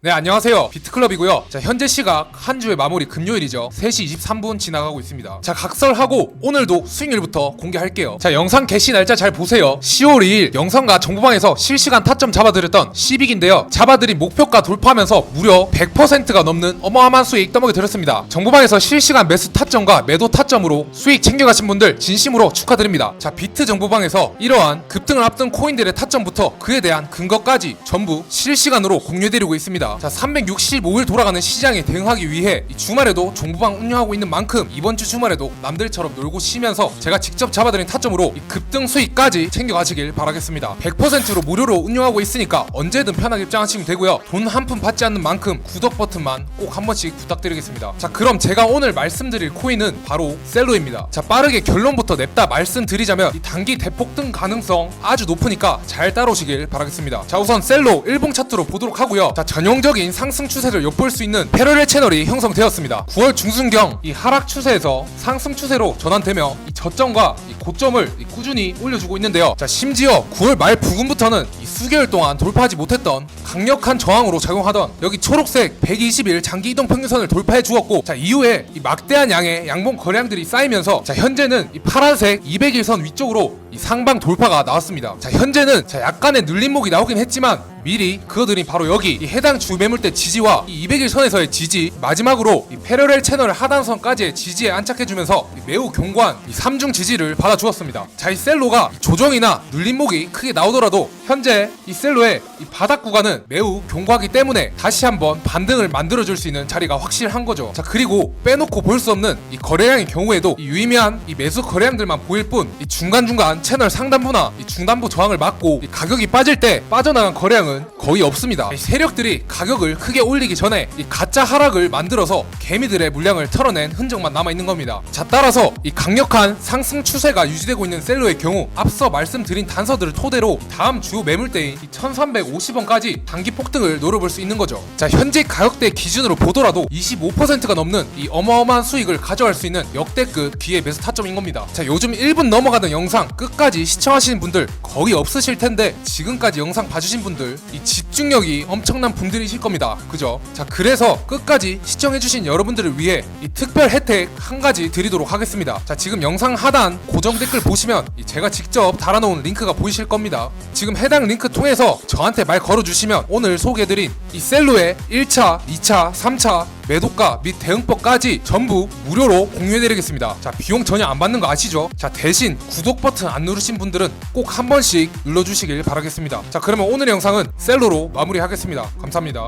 네 안녕하세요. 비트클럽이고요. 자 현재 시각 한 주의 마무리 금요일이죠. 3시 23분 지나가고 있습니다. 자 각설하고 오늘도 수익률부터 공개할게요. 자 영상 개시 날짜 잘 보세요. 10월 2일 영상과 정보방에서 실시간 타점 잡아드렸던 10익인데요. 잡아드린 목표가 돌파하면서 무려 100%가 넘는 어마어마한 수익 떠먹여 드렸습니다. 정보방에서 실시간 매수 타점과 매도 타점으로 수익 챙겨가신 분들 진심으로 축하드립니다. 자 비트 정보방에서 이러한 급등을 앞둔 코인들의 타점부터 그에 대한 근거까지 전부 실시간으로 공유해드리고 있습니다 자 365일 돌아가는 시장에 대응하기 위해 이 주말에도 정보방 운영하고 있는 만큼 이번 주 주말에도 남들처럼 놀고 쉬면서 제가 직접 잡아드린 타점으로 이 급등 수익까지 챙겨가시길 바라겠습니다. 100%로 무료로 운영하고 있으니까 언제든 편하게 입장하시면 되고요. 돈 한 푼 받지 않는 만큼 구독 버튼만 꼭 한 번씩 부탁드리겠습니다. 자 그럼 제가 오늘 말씀드릴 코인은 바로 셀로입니다. 자 빠르게 결론부터 냅다 말씀드리자면 이 단기 대폭등 가능성 아주 높으니까 잘 따라오시길 바라겠습니다. 자 우선 셀로 일봉 차트로 보도록 하고요. 자 전 형적인 상승 추세를 엿볼 수 있는 패러렐 채널이 형성되었습니다. 9월 중순경 이 하락 추세에서 상승 추세로 전환되며 이 저점과 이 고점을 이 꾸준히 올려주고 있는데요. 자 심지어 9월 말 부근부터는 이 수개월 동안 돌파하지 못했던 강력한 저항으로 작용하던 여기 초록색 120일 장기 이동 평균선을 돌파해 주었고 자 이후에 이 막대한 양의 양봉 거래량들이 쌓이면서 자 현재는 이 파란색 200일선 위쪽으로 이 상방 돌파가 나왔습니다. 자 현재는 자 약간의 눌림목이 나오긴 했지만 미리 그어드린 바로 여기 이 해당 주 매물대 지지와 이 200일 선에서의 지지 마지막으로 이 패러렐 채널 하단선까지의 지지에 안착해주면서 이 매우 견고한 이 3중 지지를 받아주었습니다. 자 이 셀로가 이 조정이나 눌림목이 크게 나오더라도 현재 이 셀로의 이 바닥 구간은 매우 견고하기 때문에 다시 한번 반등을 만들어줄 수 있는 자리가 확실한 거죠. 자 그리고 빼놓고 볼 수 없는 이 거래량의 경우에도 이 유의미한 이 매수 거래량들만 보일 뿐 이 중간중간 채널 상단부나 이 중단부 저항을 막고 이 가격이 빠질 때 빠져나간 거래량은 거의 없습니다. 이 세력들이 가격을 크게 올리기 전에 이 가짜 하락을 만들어서 개미들의 물량을 털어낸 흔적만 남아 있는 겁니다. 자 따라서 이 강력한 상승 추세가 유지되고 있는 셀로의 경우 앞서 말씀드린 단서들을 토대로 다음 주 매물대인 1350원까지 단기 폭등을 노려볼 수 있는 거죠. 자 현재 가격대 기준으로 보더라도 25%가 넘는 이 어마어마한 수익을 가져갈 수 있는 역대급 기회 매수 타점인 겁니다. 자 요즘 1분 넘어가는 영상 끝 까지 시청하시는 분들 거의 없으실 텐데 지금까지 영상 봐주신 분들 이 집중력이 엄청난 분들이실 겁니다. 그죠? 자 그래서 끝까지 시청해주신 여러분들을 위해 이 특별 혜택 한 가지 드리도록 하겠습니다. 자 지금 영상 하단 고정 댓글 보시면 이 제가 직접 달아놓은 링크가 보이실 겁니다. 지금 해당 링크 통해서 저한테 말 걸어주시면 오늘 소개해드린 이 셀로의 1차 2차 3차 매도가 및 대응법까지 전부 무료로 공유해드리겠습니다. 자, 비용 전혀 안 받는 거 아시죠? 자, 대신 구독 버튼 안 누르신 분들은 꼭 한 번씩 눌러주시길 바라겠습니다. 자, 그러면 오늘 영상은 셀로로 마무리하겠습니다. 감사합니다.